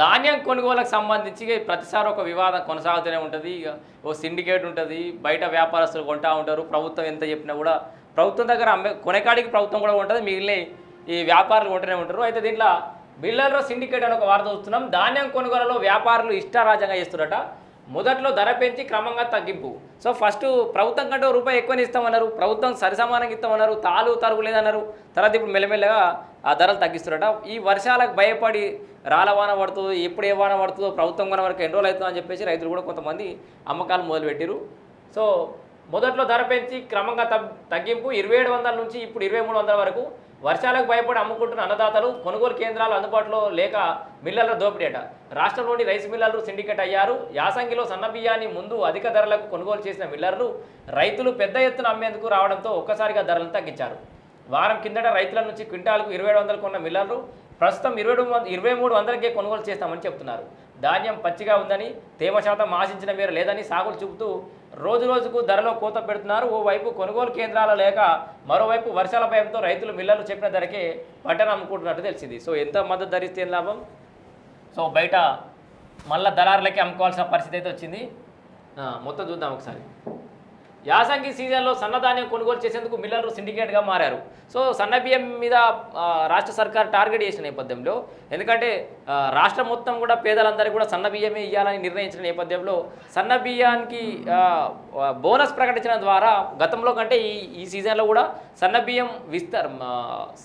ధాన్యం కొనుగోలకు సంబంధించి ప్రతిసారి ఒక వివాదం కొనసాగుతూనే ఉంటుంది. ఇక ఓ సిండికేట్ ఉంటుంది బయట వ్యాపారస్తులు కొంటా ఉంటారు. ప్రభుత్వం ఎంత చెప్పినా కూడా ప్రభుత్వం దగ్గర అమ్మే కొనేకాడికి ప్రభుత్వం కూడా ఉంటుంది. మిగిలిన ఈ వ్యాపారులు కొంటూనే ఉంటారు. అయితే దీంట్లో బిల్లర్లో సిండికేట్ అని ఒక వార్త చూస్తున్నాం. ధాన్యం కొనుగోలులో వ్యాపారులు ఇష్టారాజ్యంగా చేస్తున్నారట. మొదట్లో ధర పెంచి క్రమంగా తగ్గింపు. సో ఫస్ట్ ప్రభుత్వం కంటే రూపాయి ఎక్కువని ఇస్తామన్నారు. ప్రభుత్వం సరిసమానంగా ఇస్తామన్నారు. తాలు తరుగు లేదన్నారు. తర్వాత ఇప్పుడు మెల్లమెల్లగా ఆ ధరలు తగ్గిస్తున్నారట. ఈ వర్షాలకు భయపడి రాళ్ళ వాన పడుతుందో ఎప్పుడు ఏ వాన పడుతుందో ప్రభుత్వం కొన వరకు ఎన్ని రోజులు అవుతుందో అని చెప్పేసి రైతులు కూడా కొంతమంది అమ్మకాలు మొదలుపెట్టారు సో మొదట్లో ధర పెంచి క్రమంగా తగ్గింపు ఇరవై ఏడు వందల నుంచి ఇప్పుడు ఇరవై మూడు వందల వరకు వర్షాలకు భయపడి అమ్ముకుంటున్న అన్నదాతలు కొనుగోలు కేంద్రాలు అందుబాటులో లేక మిల్లర్ల దోపిడేట రాష్ట్రంలోని రైస్ మిల్లర్లు సిండికేట్ అయ్యారు. యాసంగిలో సన్నబియ్యాన్ని ముందు అధిక ధరలకు కొనుగోలు చేసిన మిల్లర్లు రైతులు పెద్ద ఎత్తున అమ్మేందుకు రావడంతో ఒక్కసారిగా ధరలను తగ్గించారు. వారం కిందట రైతుల నుంచి క్వింటాలకు ఇరవై వందలు కొన్న మిల్లర్లు ప్రస్తుతం ఇరవై ఇరవై మూడు వందలకే కొనుగోలు చేస్తామని చెప్తున్నారు. ధాన్యం పచ్చిగా ఉందని తేమ శాతం ఆశించిన మేర లేదని సాగులు చూపుతూ రోజు రోజుకు ధరలో కోత పెడుతున్నారు. ఓవైపు కొనుగోలు కేంద్రాలు లేక మరోవైపు వర్షాల భయంతో రైతులు మిల్లర్లు చెప్పిన ధరకే పంటను అమ్ముకుంటున్నట్టు తెలిసింది. సో ఎంత మద్దతు ధరిస్తే ఏం లాభం? సో బయట మళ్ళా దళారులకి అమ్ముకోవాల్సిన పరిస్థితి అయితే వచ్చింది. మొత్తం చూద్దాం ఒకసారి. యాసంగి సీజన్లో సన్నధాన్యం కొనుగోలు చేసేందుకు మిల్లర్లు సిండికేట్గా మారారు. సో సన్న బియ్యం మీద రాష్ట్ర సర్కార్ టార్గెట్ చేసిన నేపథ్యంలో ఎందుకంటే రాష్ట్ర రాష్ట్రం మొత్తం కూడా పేదలందరికీ కూడా సన్న బియ్యమే ఇవ్వాలని నిర్ణయించిన నేపథ్యంలో సన్న బియ్యానికి బోనస్ ప్రకటించడం ద్వారా గతంలో కంటే ఈ ఈ సీజన్లో కూడా సన్న బియ్యం విస్తర్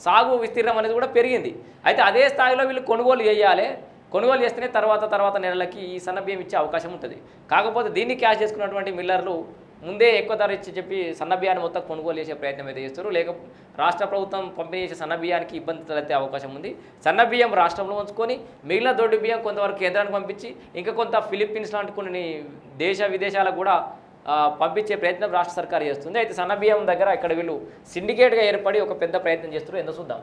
సాగు విస్తీర్ణం అనేది కూడా పెరిగింది. అయితే అదే స్థాయిలో వీళ్ళు కొనుగోలు చేయాలి. కొనుగోలు చేస్తేనే తర్వాత తర్వాత నెలలకి ఈ సన్న బియ్యం ఇచ్చే అవకాశం ఉంటుంది. కాకపోతే దీన్ని క్యాష్ చేసుకున్నటువంటి మిల్లర్లు ముందే ఎక్కువ ధర ఇచ్చి చెప్పి సన్న బియ్యాన్ని మొత్తం కొనుగోలు చేసే ప్రయత్నం అయితే చేస్తారు లేక రాష్ట్ర ప్రభుత్వం పంపిణీ చేసే సన్న బియ్యానికి ఇబ్బంది తలెత్తే అవకాశం ఉంది. సన్న బియ్యం రాష్ట్రంలో ఉంచుకొని మిగిలిన దొడ్డు బియ్యం కొంతవరకు కేంద్రానికి పంపించి ఇంకా కొంత ఫిలిప్పీన్స్ లాంటి కొన్ని దేశ విదేశాలకు కూడా పంపించే ప్రయత్నం రాష్ట్ర సర్కారు చేస్తుంది. అయితే సన్న బియ్యం దగ్గర ఇక్కడ వీళ్ళు సిండికేట్గా ఏర్పడి ఒక పెద్ద ప్రయత్నం చేస్తారు ఎంత చూద్దాం.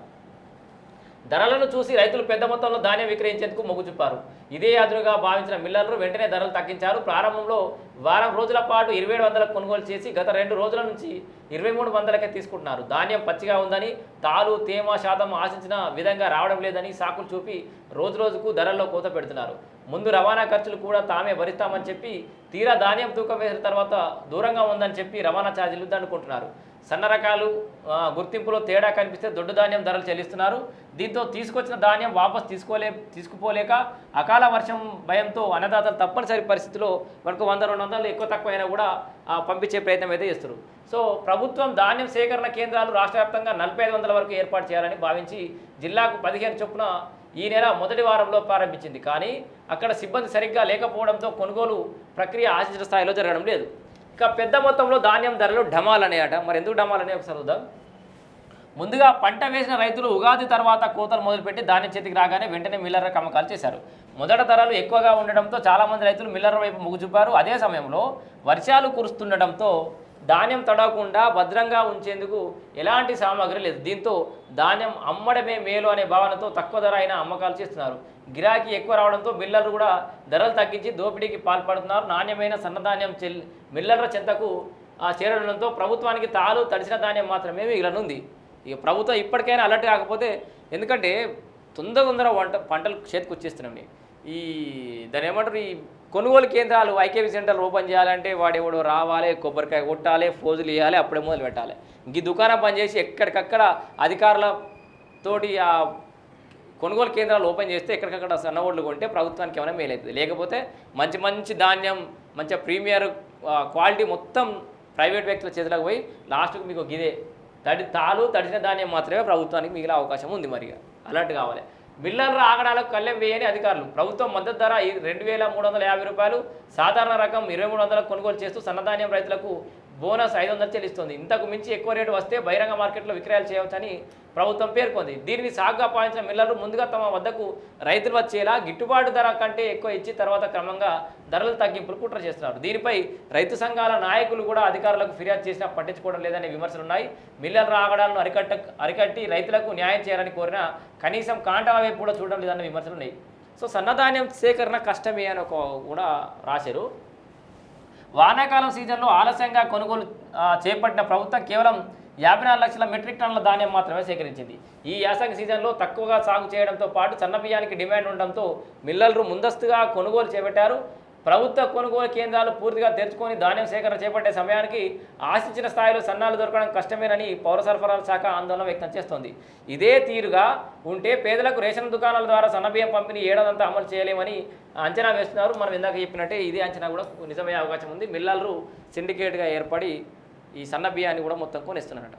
ధరలను చూసి రైతులు పెద్ద మొత్తంలో ధాన్యం విక్రయించేందుకు మొగ్గు చూపారు. ఇదే యాదులుగా భావించిన మిల్లర్లు వెంటనే ధరలు తగ్గించారు. ప్రారంభంలో వారం రోజుల పాటు ఇరవై ఏడు వందలకు కొనుగోలు చేసి గత రెండు రోజుల నుంచి ఇరవై మూడు వందలకే తీసుకుంటున్నారు. ధాన్యం పచ్చిగా ఉందని తాలు తేమ శాతం ఆశించిన విధంగా రావడం లేదని సాకులు చూపి రోజు రోజుకు ధరల్లో కోత పెడుతున్నారు. ముందు రవాణా ఖర్చులు కూడా తామే భరిస్తామని చెప్పి తీరా ధాన్యం తూకం వేసిన తర్వాత దూరంగా ఉందని చెప్పి రవాణా ఛార్జీలు దండుకుంటున్నారు. సన్న రకాలు గుర్తింపులో తేడా కనిపిస్తే దొడ్డు ధాన్యం ధరలు చెల్లిస్తున్నారు. దీంతో తీసుకొచ్చిన ధాన్యం వాపస్ తీసుకోలే తీసుకుపోలేక అకాల వర్షం భయంతో అన్నదాతలు తప్పనిసరి పరిస్థితిలో మనకు వంద రెండు వందలు ఎక్కువ తక్కువ కూడా పంపించే ప్రయత్నం అయితే చేస్తారు సో ప్రభుత్వం ధాన్యం సేకరణ కేంద్రాలు రాష్ట్ర వ్యాప్తంగా నలభై ఐదు వందల వరకు ఏర్పాటు చేయాలని భావించి జిల్లాకు పదిహేను చొప్పున ఈ నెల మొదటి వారంలో ప్రారంభించింది. కానీ అక్కడ సిబ్బంది సరిగ్గా లేకపోవడంతో కొనుగోలు ప్రక్రియ ఆశించిన స్థాయిలో జరగడం లేదు. ఇక పెద్ద మొత్తంలో ధాన్యం ధరలు డమాల్ మరి ఎందుకు డమాల్ ఒకసారి చూద్దాం. ముందుగా పంట వేసిన రైతులు ఉగాది తర్వాత కోతలు మొదలుపెట్టి ధాన్యం చేతికి రాగానే వెంటనే మిల్లర్ల అమ్మకాలు చేశారు. మొదట ధరలు ఎక్కువగా ఉండడంతో చాలామంది రైతులు మిల్లర్ వైపు మొగ్గు చూపారు. అదే సమయంలో వర్షాలు కురుస్తుండటంతో ధాన్యం తడవకుండా భద్రంగా ఉంచేందుకు ఎలాంటి సామాగ్రి లేదు. దీంతో ధాన్యం అమ్మడమే మేలు అనే భావనతో తక్కువ ధర అయిన అమ్మకాలు చేస్తున్నారు. గిరాకీ ఎక్కువ రావడంతో మిల్లర్లు కూడా ధరలు తగ్గించి దోపిడీకి పాల్పడుతున్నారు. నాణ్యమైన సన్నధాన్యం చెల్ మిల్లర్ల చెంతకు ఆ చేరడంతో ప్రభుత్వానికి తాలు తడిసిన ధాన్యం మాత్రమే మిగిలనుంది. ఇక ప్రభుత్వం ఇప్పటికైనా అలర్ట్ కాకపోతే ఎందుకంటే తొందర తొందర వంట పంటలు చేతికి వచ్చేస్తున్నాం ఈ దాని ఏమంటారు? ఈ కొనుగోలు కేంద్రాలు ఐకేపీ సెంటర్లు ఓపెన్ చేయాలంటే వాడెవడో రావాలి కొబ్బరికాయ కొట్టాలి ఫోజులు ఇవ్వాలి అప్పుడే మొదలు పెట్టాలి. ఈ దుకాణం పనిచేసి ఎక్కడికక్కడ అధికారులతోటి ఆ కొనుగోలు కేంద్రాలు ఓపెన్ చేస్తే ఎక్కడికక్కడ సన్న కొంటే ప్రభుత్వానికి ఏమైనా మేలవుతుంది లేకపోతే మంచి మంచి ధాన్యం మంచి ప్రీమియర్ క్వాలిటీ మొత్తం ప్రైవేట్ వ్యక్తుల చేతులకు పోయి లాస్ట్కి మీకు గిదే. తడి తాలు తడిసిన ధాన్యం మాత్రమే ప్రభుత్వానికి మిగిలే అవకాశం ఉంది మరి అలర్ట్ కావాలి. మిల్లర్ల ఆగడాలకు కళ్ళెం వేయని అధికారులు. ప్రభుత్వం మద్దతు ధర ఈ రెండు వేల మూడు వందల యాభై రూపాయలు సాధారణ రకం ఇరవై మూడు వందలకు కొనుగోలు చేస్తూ సన్నధాన్యం రైతులకు బోనస్ ఐదు వందలు చెల్లిస్తుంది. ఇంతకు మించి ఎక్కువ రేటు వస్తే బహిరంగ మార్కెట్లో విక్రయాలు చేయవచ్చని ప్రభుత్వం పేర్కొంది. దీనిని సాగుగా పాలించిన మిల్లర్లు ముందుగా తమ వద్దకు రైతులు వచ్చేలా గిట్టుబాటు ధర కంటే ఎక్కువ ఇచ్చి తర్వాత క్రమంగా ధరలు తగ్గింపులు కుట్ర చేస్తున్నారు. దీనిపై రైతు సంఘాల నాయకులు కూడా అధికారులకు ఫిర్యాదు చేసినా పట్టించుకోవడం లేదనే విమర్శలు ఉన్నాయి మిల్లర్ల ఆగడాలను అరికట్ట అరికట్టి రైతులకు న్యాయం చేయాలని కోరినా కనీసం కాంటాల వైపు కూడా చూడడం లేదన్న విమర్శలు ఉన్నాయి సో సన్నధాన్యం సేకరణ కష్టమే అని ఒక కూడా రాశారు. వానాకాలం సీజన్లో ఆలస్యంగా కొనుగోలు చేపట్టిన ప్రభుత్వం కేవలం యాభై నాలుగు లక్షల మెట్రిక్ టన్నుల ధాన్యం మాత్రమే సేకరించింది. ఈ యాసంగి సీజన్లో తక్కువగా సాగు చేయడంతో పాటు సన్నబియ్యానికి డిమాండ్ ఉండడంతో మిల్లర్లు ముందస్తుగా కొనుగోలు చేపట్టారు. ప్రభుత్వ కొనుగోలు కేంద్రాలు పూర్తిగా తెరుచుకొని ధాన్యం సేకరణ చేపట్టే సమయానికి ఆశించిన స్థాయిలో సన్నాలు దొరకడం కష్టమేనని పౌర సరఫరాల శాఖ ఆందోళన వ్యక్తం చేస్తోంది. ఇదే తీరుగా ఉంటే పేదలకు రేషన్ దుకాణాల ద్వారా సన్నబియ్యం పంపిణీ ఏడాదంతా అమలు చేయలేమని అంచనా వేస్తున్నారు. మనం ఇందాక చెప్పినట్టే ఇదే అంచనా కూడా నిజమయ్యే అవకాశం ఉంది. మిల్లర్లు సిండికేట్గా ఏర్పడి ఈ సన్న బియ్యాన్ని కూడా మొత్తం కొనిస్తున్నారట.